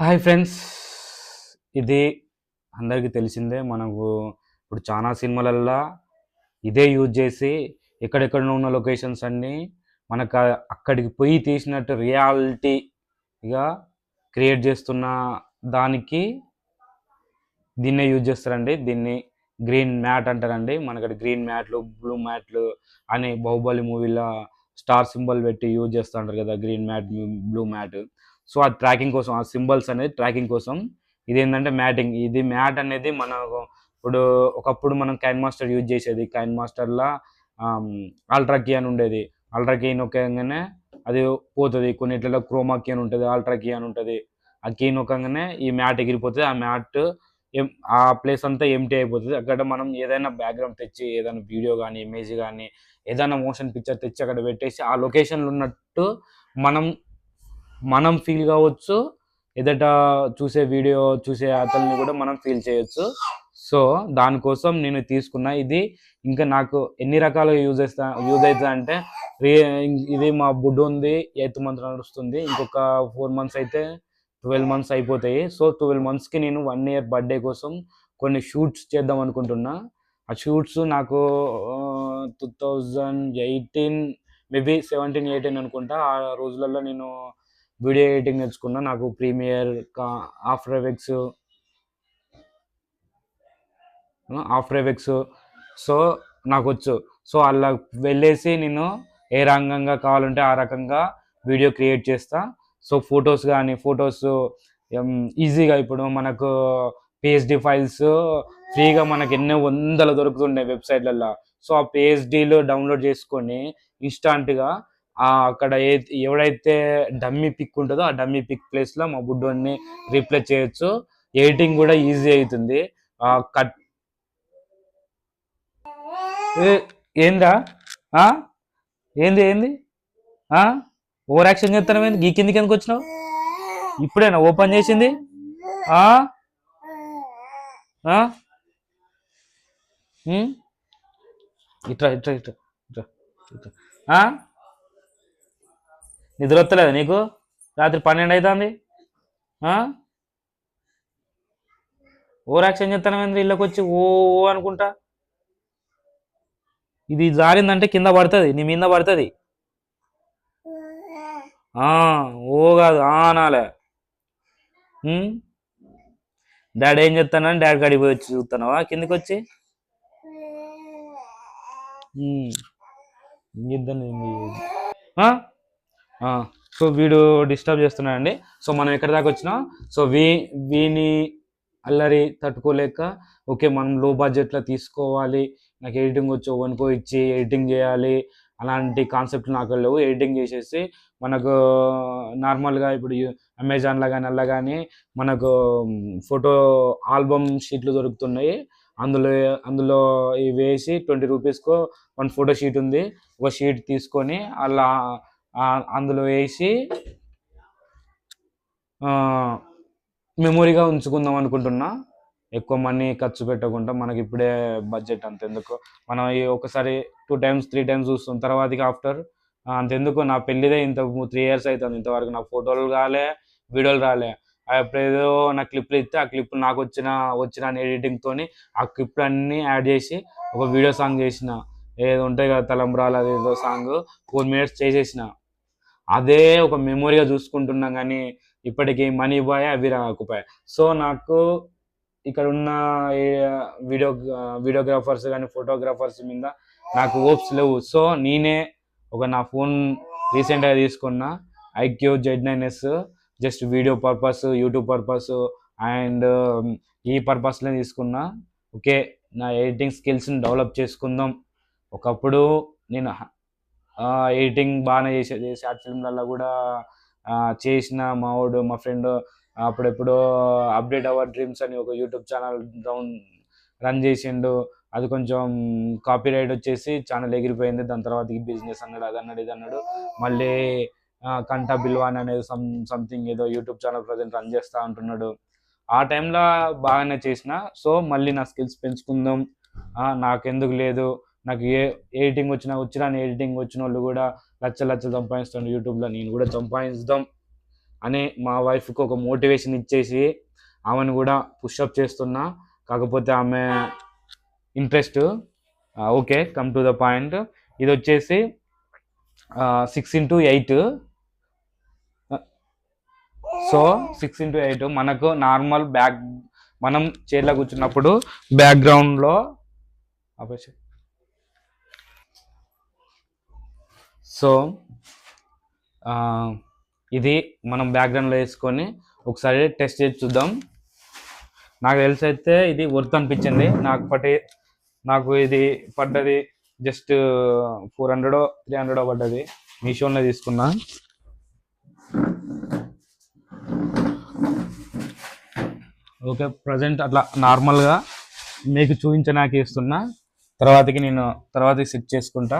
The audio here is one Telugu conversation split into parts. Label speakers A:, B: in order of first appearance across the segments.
A: Hi friends. ఇది అందరికీ తెలిసిందే మనకు ఇప్పుడు చాలా సినిమాలల్లో ఇదే యూజ్ చేసి ఎక్కడెక్కడ ఉన్న లొకేషన్స్ అన్నీ మనకు అక్కడికి పోయి తీసినట్టు రియాలిటీగా క్రియేట్ చేస్తున్న దానికి దీన్నే యూజ్ చేస్తారండి. దీన్ని గ్రీన్ మ్యాట్ అంటారండి. మనకి గ్రీన్ మ్యాట్లు బ్లూ మ్యాట్లు అని బాహుబలి మూవీలో స్టార్ సింబల్ పెట్టి యూజ్ చేస్తూ ఉంటారు కదా green mat blue mat. So ఆ ట్రాకింగ్ కోసం ఆ సింబల్స్ అనేది ట్రాకింగ్ కోసం ఇది ఏంటంటే మ్యాటింగ్. ఇది మ్యాట్ అనేది మన ఇప్పుడు ఒకప్పుడు మనం కైన్ మాస్టర్ యూజ్ చేసేది. కైన్ మాస్టర్లో అల్ట్రా కీ అని ఉండేది. అల్ట్రా కీ నొక్కగానే అది పోతుంది. కొన్నిట్లలో క్రోమా కీ అని ఉంటుంది అల్ట్రా కీ అని ఉంటుంది. ఆ కీ నొక్కగానే ఈ మ్యాట్ ఎగిరిపోతుంది. ఆ మ్యాట్ ఆ ప్లేస్ అంతా ఎంటీ అయిపోతుంది. అక్కడ మనం ఏదైనా బ్యాక్గ్రౌండ్ తెచ్చి ఏదైనా వీడియో కానీ ఇమేజ్ కానీ ఏదైనా మోషన్ పిక్చర్ తెచ్చి అక్కడ పెట్టేసి ఆ లొకేషన్లో ఉన్నట్టు మనం మనం ఫీల్ కావచ్చు. ఎదట చూసే వీడియో చూసే అతల్ని కూడా మనం ఫీల్ చేయొచ్చు. సో దానికోసం నేను తీసుకున్న ఇది ఇంకా నాకు ఎన్ని రకాలుగా యూజ్ చేస్తా యూజ్ అవుతుంది అంటే ఇది మా బుడ్డు ఉంది ఎయిత్ మంత్ నడుస్తుంది. ఇంకొక ఫోర్ మంత్స్ అయితే ట్వెల్వ్ మంత్స్ అయిపోతాయి. సో ట్వెల్వ్ మంత్స్కి నేను వన్ ఇయర్ బర్త్డే కోసం కొన్ని షూట్స్ చేద్దాం అనుకుంటున్నా. ఆ షూట్స్ నాకు two thousand eighteen maybe seventeen eighteen అనుకుంటా. ఆ రోజులలో నేను వీడియో ఎడిటింగ్ నేర్చుకున్నా. నాకు premiere after effects after effects. So నాకు వచ్చు సో అలా వెళ్ళేసి నేను ఏ రంగంగా కావాలంటే ఆ రకంగా వీడియో క్రియేట్ చేస్తా. సో ఫొటోస్ కానీ ఫొటోస్ ఈజీగా ఇప్పుడు మనకు పిహెచ్డి ఫైల్స్ ఫ్రీగా మనకి ఎన్నో వందలు దొరుకుతుండే వెబ్సైట్లలో సో ఆ పిహెచ్డీలు డౌన్లోడ్ చేసుకొని ఇన్స్టాంట్గా అక్కడ ఏ ఎవడైతే డమ్మీ పిక్ ఉంటుందో ఆ డమ్మీ పిక్ ప్లేస్లో మా బుడ్డోని రీప్లేస్ చేయొచ్చు. ఎడిటింగ్ కూడా ఈజీ అవుతుంది. కట్ ఏందా? ఏంది ఏంది? ఓవర్ యాక్షన్ చేస్తాను ఏంది? గీ కిందికి ఎందుకు వచ్చినావు? ఇప్పుడేనా? ఓపెన్ చేసింది? ఆ? ఇట్రా ఇట్రా ఇట్రా ఇట్రా ఇట్రా. నిద్ర వస్తలేదు నీకు? రాత్రి పన్నెండు అవుతుంది ఓవర్ యాక్షన్ చేస్తాను ఇళ్ళకి వచ్చి ఓ అనుకుంటా. ఇది జారిందంటే కింద పడుతుంది నీ మీద పడుతుంది. ఓ కాదు ఆనాలే అనాలే. డాడీ ఏం చెప్తానని డాడీ కాడికి పోయి వచ్చి చూస్తున్నావా? కిందకి వచ్చి ఉమ్. ఇంకిద్దరిని ఏంది? ఆ? ఆ, సో వీడు డిస్టర్బ్ చేస్తున్నాడండి. సో మనం ఎక్కడి దాకా వచ్చినా? సో వీ వీని అల్లరి తట్టుకోలేక ఓకే మనం లో బడ్జెట్లో తీసుకోవాలి నాకు ఎడిటింగ్ వచ్చి వనుకో ఇచ్చి ఎడిటింగ్ చేయాలి అలాంటి కాన్సెప్ట్ నాకు లేవు. ఎడిటింగ్ చేసేసి మనకు నార్మల్గా ఇప్పుడు అమెజాన్లో కానీ అలా కానీ మనకు ఫోటో ఆల్బమ్ షీట్లు దొరుకుతున్నాయి. అందులో అందులో ఇవి వేసి ట్వంటీ రూపీస్కో వన్ ఫోటో షీట్ ఉంది. ఒక షీట్ తీసుకొని అలా అందులో వేసి మెమొరీగా ఉంచుకుందాం అనుకుంటున్నా. ఎక్కువ మనీ ఖర్చు పెట్టకుండా మనకి ఇప్పుడే బడ్జెట్ అంతెందుకు. మనం ఈ ఒకసారి టూ టైమ్స్ త్రీ టైమ్స్ చూస్తాం. తర్వాతకి ఆఫ్టర్ అంతెందుకు నా పెళ్ళిదే ఇంత త్రీ ఇయర్స్ అవుతుంది ఇంతవరకు నా ఫోటోలు రాలే వీడియోలు రాలే. అప్పుడు ఏదో నా క్లిప్లు ఇస్తే ఆ క్లిప్ నాకు వచ్చిన వచ్చిన ఎడిటింగ్ తోని ఆ క్లిప్లు అన్నీ యాడ్ చేసి ఒక వీడియో సాంగ్ చేసిన. ఏదో ఉంటాయి కదా తలంబ్రాలు అదేదో సాంగ్ ఫోర్ మినిట్స్ చేసేసిన. అదే ఒక మెమొరీగా చూసుకుంటున్నాం కానీ ఇప్పటికీ మనీ బాయ్ అవి రాకపోయాయి. సో నాకు ఇక్కడ ఉన్న వీడియో వీడియోగ్రాఫర్స్ కానీ ఫోటోగ్రాఫర్స్ మీద నాకు హోప్స్ లేవు. సో నేనే ఒక నా ఫోన్ రీసెంట్గా తీసుకున్న iQOO Z nine S just video purpose YouTube purpose and ఈ పర్పస్లో తీసుకున్నా. ఓకే నా ఎడిటింగ్ స్కిల్స్ని డెవలప్ చేసుకుందాం. ఒకప్పుడు నేను ఎడిటింగ్ బాగానే చేసేది షార్ట్ ఫిల్మ్లలో కూడా చేసిన మా వాడు మా ఫ్రెండ్ అప్పుడెప్పుడు అప్డేట్ అవర్ డ్రీమ్స్ అని ఒక యూట్యూబ్ ఛానల్ డౌన్ రన్ చేసిండు. అది కొంచెం కాపీ రైట్ వచ్చేసి ఛానల్ ఎగిరిపోయింది. దాని తర్వాత బిజినెస్ అన్నాడు అది అన్నాడు ఇది అన్నాడు. మళ్ళీ కంటా బిల్వాన్ అనేది సమ్ సంథింగ్ ఏదో యూట్యూబ్ ఛానల్ ప్రజెంట్ రన్ చేస్తూ ఉంటున్నాడు. ఆ టైంలో బాగానే చేసిన. సో మళ్ళీ నా స్కిల్స్ పెంచుకుందాం. నాకెందుకు లేదు? నాకు ఏ ఎడిటింగ్ వచ్చినా వచ్చినా ఎడిటింగ్ వచ్చిన వాళ్ళు కూడా లచ్చ లచ్చ సంపాదిస్తాను యూట్యూబ్లో నేను కూడా సంపాదిస్తాం అని మా వైఫ్కి ఒక మోటివేషన్ ఇచ్చేసి ఆమెను కూడా పుషప్ చేస్తున్నా. కాకపోతే ఆమె interest okay come to the point ఇది వచ్చేసి six into eight so six into eight మనకు నార్మల్ బ్యాక్ మనం చైర్లో కూర్చున్నప్పుడు బ్యాక్గ్రౌండ్లో సో ఇది మనం బ్యాక్గ్రౌండ్లో వేసుకొని ఒకసారి టెస్ట్ చేసి చూద్దాం. నాకు తెలిసి అయితే ఇది వర్త్ అనిపించింది. నాకు పట్టి నాకు ఇది పడ్డది just four hundred three hundred పడ్డది మీషోలో తీసుకున్నా. ఓకే ప్రజెంట్ అట్లా నార్మల్గా మీకు చూపించడానికి ఇస్తున్నా. తర్వాతకి నేను తర్వాతకి సెట్ చేసుకుంటా.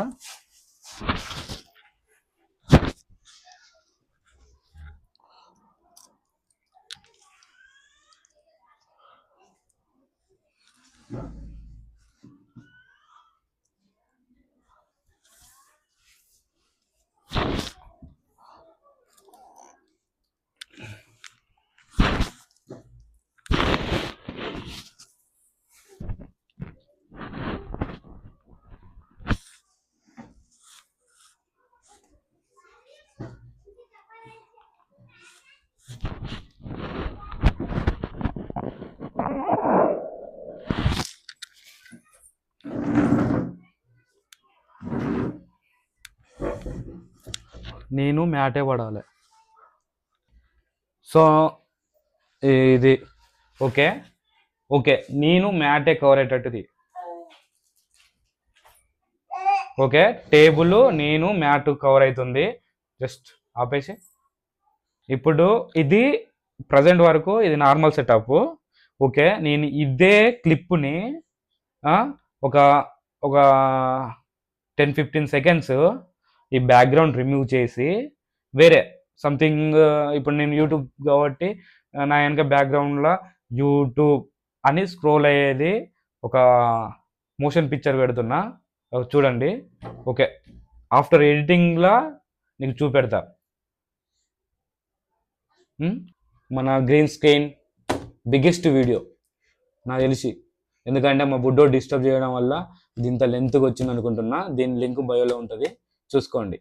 A: నేను మ్యాటే పడాలి. సో ఇది ఓకే? ఓకే నేను మ్యాటే కవర్ అయ్యేటట్టుది ఓకే టేబుల్ నేను మ్యాట్ కవర్ అవుతుంది జస్ట్ ఆపేసి. ఇప్పుడు ఇది ప్రజెంట్ వరకు ఇది నార్మల్ సెటప్ ఓకే నేను ఇదే క్లిప్ని ఒక ఒక టెన్ ఫిఫ్టీన్ సెకండ్స్ ఈ బ్యాక్గ్రౌండ్ రిమూవ్ చేసి వేరే సంథింగ్ uh, ఇప్పుడు నేను యూట్యూబ్ కాబట్టి uh, నా వెనక బ్యాక్గ్రౌండ్లో యూట్యూబ్ అని స్క్రోల్ అయ్యేది ఒక మోషన్ పిక్చర్ పెడుతున్నా. చూడండి. ఓకే. ఆఫ్టర్ ఎడిటింగ్లో నీకు చూపెడతా. మన గ్రీన్ స్క్రీన్ బిగ్గెస్ట్ వీడియో నాకు తెలిసి. ఎందుకంటే మా బుడ్డో డిస్టర్బ్ చేయడం వల్ల దీంత లెంత్కి వచ్చింది అనుకుంటున్నా దీని లింక్ బయోలో ఉంటుంది. చూసుకోండి.